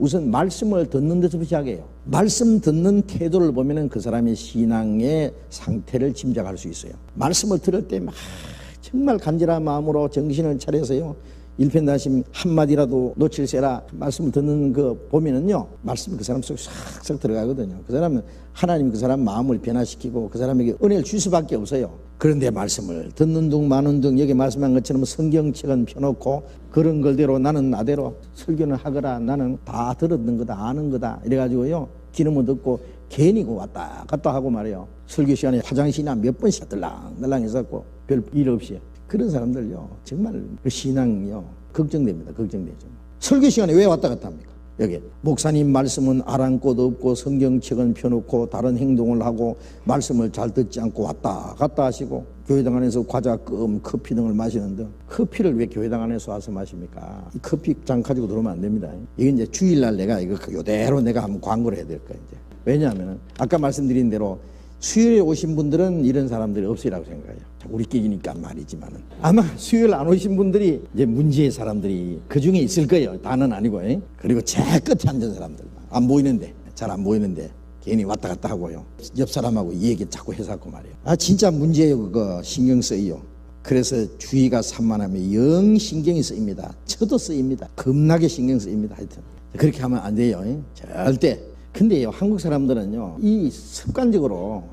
우선 말씀을 듣는 데서부터 시작해요. 말씀 듣는 태도를 보면은 그 사람의 신앙의 상태를 짐작할 수 있어요. 말씀을 들을 때 막 정말 간절한 마음으로 정신을 차려서요. 일편단심 한마디라도 놓칠세라 말씀을 듣는 거 보면은요 말씀이 그 사람 속에 싹싹 들어가거든요. 그 사람은 하나님이 그 사람 마음을 변화시키고 그 사람에게 은혜를 줄 수밖에 없어요. 그런데 말씀을 듣는 둥 마는 둥 여기 말씀한 것처럼 성경책은 펴놓고 그런 걸대로 나는 나대로 설교는 하거라 나는 다 들었는 거다 아는 거다 이래가지고요 기름을 듣고 괜히 그 왔다 갔다 하고 말이에요. 설교 시간에 화장실이나 몇 번씩 들랑들랑 했었고 별 일 없이 그런 사람들요 정말 그 신앙이요 걱정됩니다 걱정되죠. 설교 시간에 왜 왔다 갔다 합니까? 여기 목사님 말씀은 아랑 곳 없고 성경책은 펴놓고 다른 행동을 하고 말씀을 잘 듣지 않고 왔다 갔다 하시고 교회당 안에서 과자 껌 커피 등을 마시는 등 커피를 왜 교회당 안에서 와서 마십니까? 이 커피 잔 가지고 들어오면 안 됩니다. 이게 이제 주일날 내가 이거 요대로 내가 한번 광고를 해야 될 거야 이제. 왜냐하면 아까 말씀드린 대로 수요일에 오신 분들은 이런 사람들이 없으리라고 생각해요. 우리끼리니까 말이지만은 아마 수요일 안 오신 분들이 이제 문제의 사람들이 그 중에 있을 거예요. 다는 아니고. 요 그리고 제 끝에 앉은 사람들 안 보이는데 잘 안 보이는데 괜히 왔다 갔다 하고요. 옆 사람하고 이 얘기 자꾸 해서고 말이에요. 아 진짜 문제예요. 그거 신경 쓰이요. 그래서 주의가 산만하면 영 신경이 쓰입니다. 저도 쓰입니다. 겁나게 신경 쓰입니다. 하여튼 그렇게 하면 안 돼요. 절대. 근데요, 한국 사람들은요, 이 습관적으로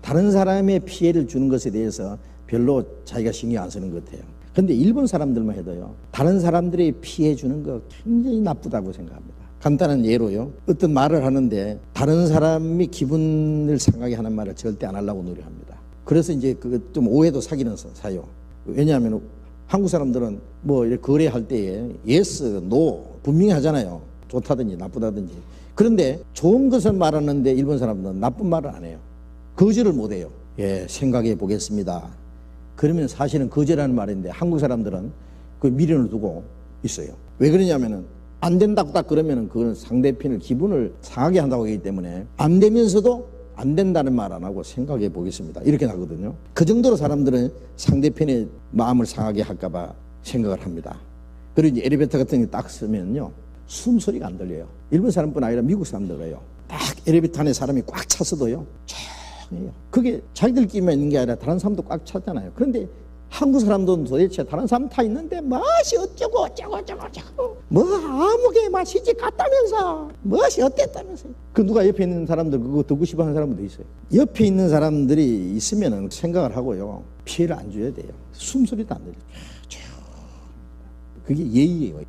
다른 사람의 피해를 주는 것에 대해서 별로 자기가 신경 안 쓰는 것 같아요. 근데 일본 사람들만 해도요, 다른 사람들이 피해 주는 거 굉장히 나쁘다고 생각합니다. 간단한 예로요, 어떤 말을 하는데 다른 사람이 기분을 상하게 하는 말을 절대 안 하려고 노력합니다. 그래서 이제 그 좀 오해도 사기는 사요. 왜냐하면 한국 사람들은 뭐 거래할 때에 yes, no 분명히 하잖아요. 좋다든지 나쁘다든지. 그런데 좋은 것을 말하는데 일본 사람들은 나쁜 말을 안 해요. 거절을 못 해요. 예, 생각해 보겠습니다. 그러면 사실은 거절하는 말인데 한국 사람들은 그 미련을 두고 있어요. 왜 그러냐면은 안 된다고 딱 그러면은 그건 상대편을 기분을 상하게 한다고 하기 때문에 안 되면서도 안 된다는 말 안 하고 생각해 보겠습니다. 이렇게 나거든요. 그 정도로 사람들은 상대편의 마음을 상하게 할까봐 생각을 합니다. 그리고 이제 엘리베이터 같은 게 딱 쓰면요. 숨소리가 안 들려요. 일본 사람뿐 아니라 미국 사람들도요. 딱 엘리베이터 안에 사람이 꽉 찼어도요. 조용해요. 그게 자기들끼리만 있는 게 아니라 다른 사람도 꽉 찼잖아요. 그런데 한국 사람들은 도대체 다른 사람 다 있는데 맛이 어쩌고 어쩌고 어쩌고 어쩌고 뭐 아무게 맛이지 같다면서 맛이 어땠다면서 그 누가 옆에 있는 사람들 그거 듣고 싶어 하는 사람도 있어요 옆에 있는 사람들이 있으면 생각을 하고요 피해를 안 줘야 돼요 숨소리도 안 들려요 그게 예의예요